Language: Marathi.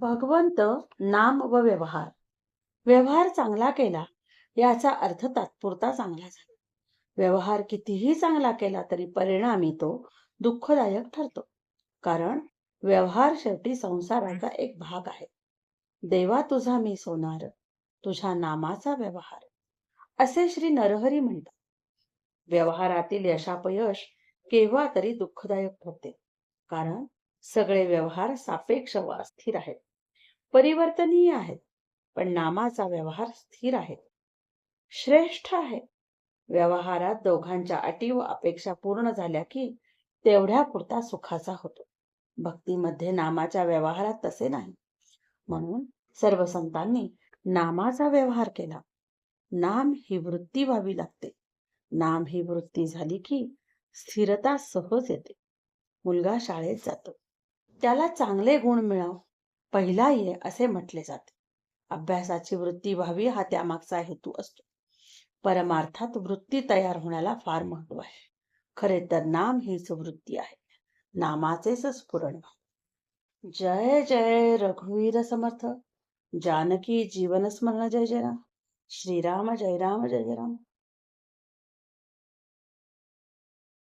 भगवंत नाम व व्यवहार. व्यवहार चांगला केला याचा अर्थ तात्पुरता चांगला झाला. व्यवहार कितीही चांगला केला तरी परिणामी तो दुःखदायक ठरतो. कारण व्यवहार शेवटी संसाराचा एक भाग आहे. देवा तुझा मी सोनार तुझ्या नामाचा व्यवहार. असे श्री नरहरी म्हणतात. व्यवहारातील यशापयश केव्हा तरी दुःखदायक ठरते. कारण सगळे व्यवहार सापेक्ष व अस्थिर आहेत. परिवर्तनीय आहेत पण नामाचा व्यवहार स्थिर आहे. श्रेष्ठ आहे. व्यवहारात दोघांच्या अटी व अपेक्षा पूर्ण झाल्या की तेवढ्या पुरता सुखाचा होतो. भक्तीमध्ये नामाच्या व्यवहारात तसे नाही. म्हणून सर्व संतांनी नामाचा व्यवहार केला. नाम ही वृत्ती व्हावी लागते. नाम ही वृत्ती झाली की स्थिरता सहज येते. मुलगा शाळेत जातो. त्याला चांगले गुण मिळाव पहिला ये असे म्हटले जाते. अभ्यासाची वृत्ती व्हावी हा त्यामागचा हेतू असतो. परमार्थात वृत्ती तयार होण्याला फार महत्त्व आहे. खरे तर नाम हीच वृत्ती आहे. नामाचेच स्फुरण जय जय रघुवीर समर्थ. जानकी जीवन स्मरण जय जय राम. श्रीराम जय राम जय राम.